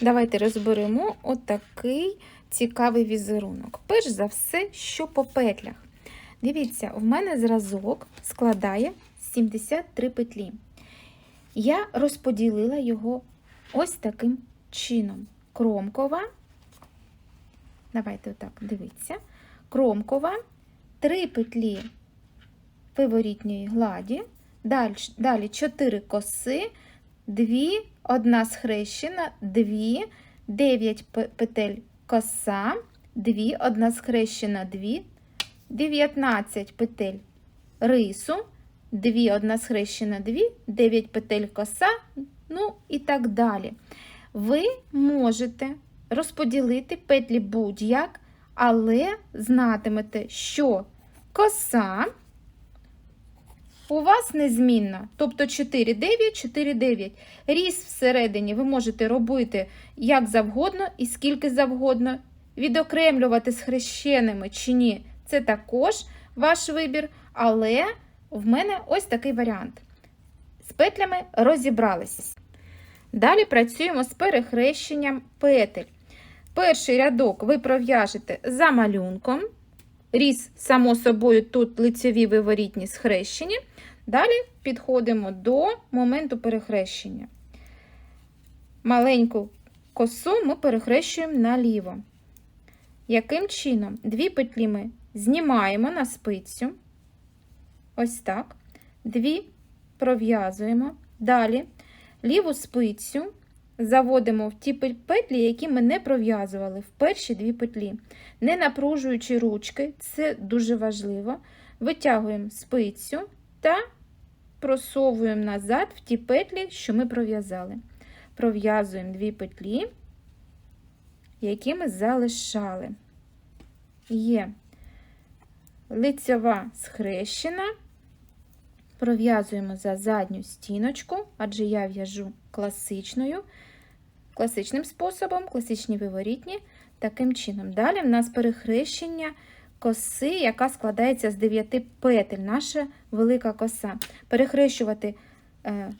Давайте розберемо отакий цікавий візерунок. Перш за все, що по петлях. Дивіться, в мене зразок складає 73 петлі. Я розподілила його ось таким чином. Кромкова, давайте отак, дивіться, кромкова, 3 петлі виворітньої гладі, далі 4 коси, 2, одна схрещена, 2, 9 петель коса, 2, одна схрещена, 2, 19 петель рису, 2, одна схрещена, 2, 9 петель коса, ну і так далі. Ви можете розподілити петлі будь-як, але знатимете, що коса у вас незмінна, тобто 4, 9, 4, 9. Різ всередині ви можете робити як завгодно і скільки завгодно. Відокремлювати з хрещеними чи ні, це також ваш вибір, але в мене ось такий варіант. З петлями розібралися. Далі працюємо з перехрещенням петель. Перший рядок ви пров'яжете за малюнком. Різ, само собою, тут лицеві виворітні схрещені. Далі підходимо до моменту перехрещення. Маленьку косу ми перехрещуємо наліво. Яким чином? Дві петлі ми знімаємо на спицю. Ось так. Дві пров'язуємо. Далі ліву спицю заводимо в ті петлі, які ми не пров'язували в перші дві петлі. Не напружуючи ручки, це дуже важливо. Витягуємо спицю та просовуємо назад в ті петлі, що ми пров'язали. Пров'язуємо дві петлі, які ми залишали. Є лицьова схрещена, пров'язуємо за задню стіночку, адже я в'яжу класичною, класичним способом, класичні виворітні, таким чином. Далі в нас перехрещення коси, яка складається з 9 петель, наша велика коса. Перехрещувати е,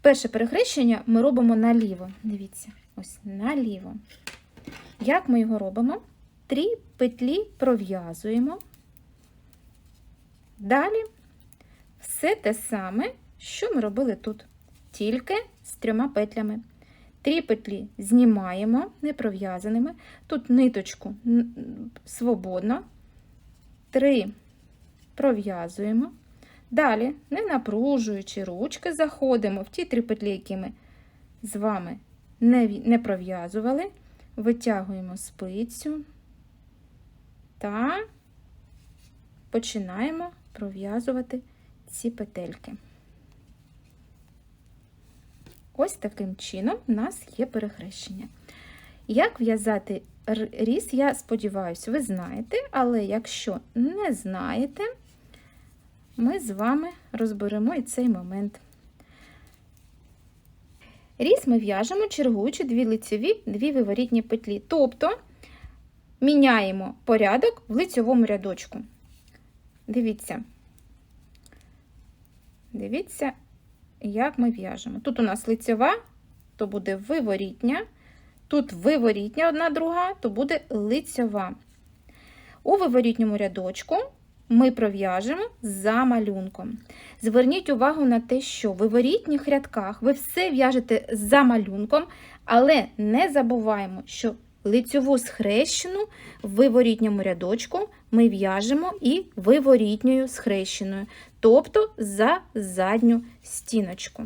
перше перехрещення ми робимо наліво. Дивіться, ось наліво. Як ми його робимо? Три петлі пров'язуємо. Далі все те саме, що ми робили тут, тільки з трьома петлями. Три петлі знімаємо не пров'язаними. Тут ниточку свободно. Три пров'язуємо. Далі, не напружуючи ручки, заходимо в ті три петлі, які ми з вами не, не пров'язували, витягуємо спицю та починаємо пров'язувати ці петельки. Ось таким чином у нас є перехрещення. Як в'язати різ, я сподіваюся, ви знаєте, але якщо не знаєте, ми з вами розберемо і цей момент. Різ ми в'яжемо, чергуючи дві лицеві, дві виворітні петлі. Тобто міняємо порядок в лицьовому рядочку. Дивіться, дивіться, як ми в'яжемо. Тут у нас лицьова, то буде виворітня. Тут виворітня одна друга, то буде лицьова. У виворітньому рядочку ми пров'яжемо за малюнком. Зверніть увагу на те, що в виворітніх рядках ви все в'яжете за малюнком, але не забуваємо, що лицьову схрещену в виворітньому рядочку ми в'яжемо і виворітньою схрещеною, тобто за задню стіночку.